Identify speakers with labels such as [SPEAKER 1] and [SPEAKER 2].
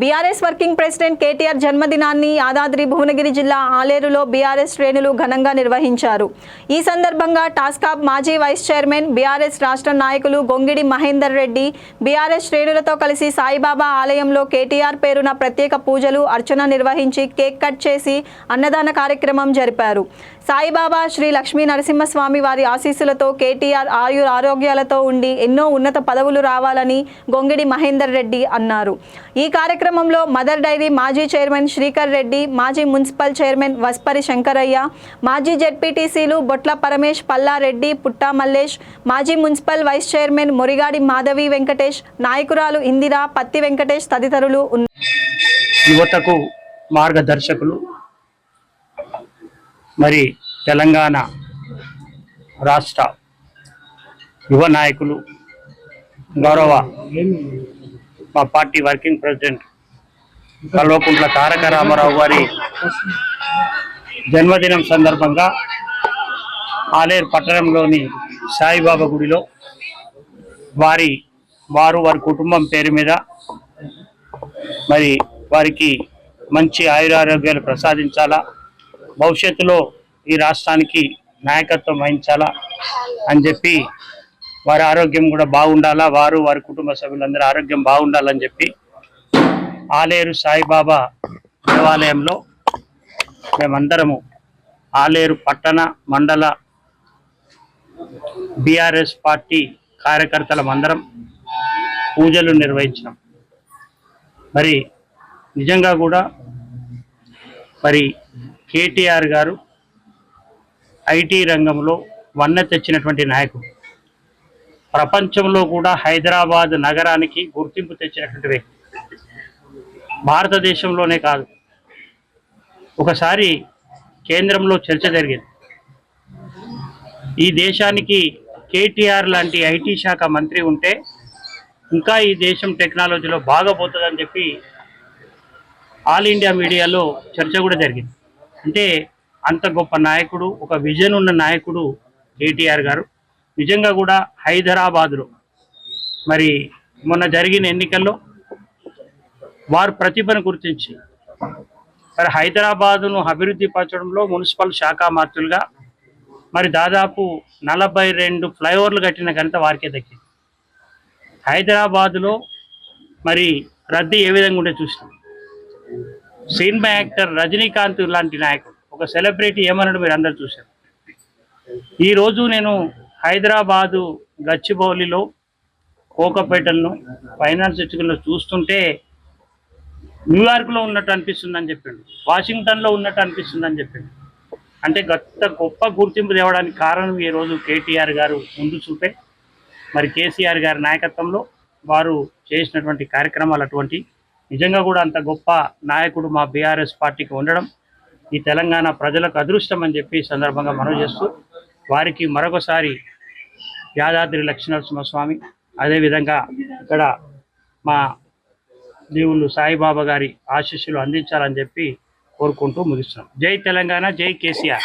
[SPEAKER 1] BRS working president KTR జన్మదినాన్ని యాదాద్రి భువనగిరి జిల్లా ఆలేరులో BRS శ్రేణులు ఘనంగా నిర్వహించారు. ఈ సందర్భంగా టాస్కాప్ మాజీ వైస్ చైర్మన్ బీఆర్ఎస్ రాష్ట్ర నాయకులు గొంగిడి మహేందర్ రెడ్డి బీఆర్ఎస్ శ్రేణులతో కలిసి సాయిబాబా ఆలయంలో కేటీఆర్ పేరున ప్రత్యేక పూజలు అర్చన నిర్వహించి కేక్ కట్ చేసి అన్నదాన కార్యక్రమం జరిపారు. సాయిబాబా శ్రీ లక్ష్మీ నరసింహస్వామి వారి ఆశీస్సులతో కేటీఆర్ ఆయుర ఆరోగ్యాలతో ఉండి ఎన్నో ఉన్నత పదవులు రావాలని గొంగిడి మహేందర్ రెడ్డి అన్నారు. ఈ కార్యక్రమంలో మదర్ డైరీ మాజీ చైర్మన్ శ్రీకర్ రెడ్డి మాజీ మున్సిపల్ చైర్మన్ వస్పరి శంకరయ్య మాజీ జెడ్పీటీసీలు బొట్ల పరమేష్ పల్లారెడ్డి పుట్టా మల్లేష్ మాజీ municipal vice chairman Morigadi Madhavi Venkatesh నాయకురాలు ఇందిరా పత్తి వెంకటేష్ తదితరులు
[SPEAKER 2] యువతకు మార్గదర్శకులు మరి తెలంగాణ రాష్ట్ర యువ నాయకులు గౌరవ మా party working president Kalvakuntla Taraka Ramarao గారి జన్మదినం సందర్భంగా ఆలేరు పట్టణంలోని సాయిబాబా గుడిలో వారి వారు వారి కుటుంబం పేరు మీద మరి వారికి మంచి ఆయురారోగ్యాలు ప్రసాదించాలా భవిష్యత్తులో ఈ రాష్ట్రానికి నాయకత్వం వహించాలా అని చెప్పి వారి ఆరోగ్యం కూడా బాగుండాలా వారు వారి కుటుంబ సభ్యులందరూ ఆరోగ్యం బాగుండాలని చెప్పి ఆలేరు సాయిబాబా దేవాలయంలో మేమందరము ఆలేరు పట్టణ మండల బీఆర్ఎస్ పార్టీ కార్యకర్తలమందరం పూజలు నిర్వహించినాం. మరి నిజంగా కూడా మరి కేటీఆర్ గారు ఐటీ రంగంలో వన్న తెచ్చినటువంటి నాయకుడు. ప్రపంచంలో కూడా హైదరాబాద్ నగరానికి గుర్తింపు తెచ్చినటువంటి వ్యక్తి. భారతదేశంలోనే కాదు. ఒకసారి కేంద్రంలో చర్చ జరిగింది. ఈ దేశానికి కేటీఆర్ లాంటి ఐటీ శాఖ మంత్రి ఉంటే ఇంకా ఈ దేశం టెక్నాలజీలో బాగా పోతుందని చెప్పి ఆల్ ఇండియా మీడియాలో చర్చ కూడా జరిగింది. అంటే అంత గొప్ప నాయకుడు ఒక విజన్ ఉన్న నాయకుడు కేటీఆర్ గారు. నిజంగా కూడా హైదరాబాదులో. మరి మొన్న జరిగిన ఎన్నికల్లో వారు ప్రతిభను గుర్తించి మరి హైదరాబాదును అభివృద్ధి పరచడంలో మున్సిపల్ శాఖ మంత్రులుగా మరి దాదాపు నలభై రెండు ఫ్లైఓవర్లు కట్టిన ఘనత వారికే దక్కింది. హైదరాబాదులో మరి రద్దీ ఏ విధంగా ఉంటే చూసినాం. సినిమా యాక్టర్ రజనీకాంత్ లాంటి నాయకుడు ఒక సెలబ్రిటీ ఏమన్నాడు మీరు అందరు చూశారు. ఈరోజు నేను హైదరాబాదు గచ్చిబౌలిలో కోకపేటలను ఫైనాన్స్ ఇచ్చుకున్న చూస్తుంటే న్యూయార్క్లో ఉన్నట్టు అనిపిస్తుందని చెప్పిండు. వాషింగ్టన్లో ఉన్నట్టు అనిపిస్తుందని చెప్పిండు. అంటే గత గొప్ప గుర్తింపు తేవడానికి కారణం ఈరోజు కేటీఆర్ గారు ముందు చూపే. మరి కేసీఆర్ గారి నాయకత్వంలో వారు చేసినటువంటి కార్యక్రమాలు అటువంటి. నిజంగా కూడా అంత గొప్ప నాయకుడు మా బీఆర్ఎస్ పార్టీకి ఉండడం ఈ తెలంగాణ ప్రజలకు అదృష్టం అని చెప్పి సందర్భంగా మనవి చేస్తూ వారికి మరొకసారి యాదాద్రి లక్ష్మీనరసింహస్వామి అదేవిధంగా ఇక్కడ మా దేవుళ్ళు సాయిబాబా గారి ఆశీస్సులు అందించాలని చెప్పి కోరుకుంటూ ముగిస్తున్నాం. జై తెలంగాణ జై కేసీఆర్.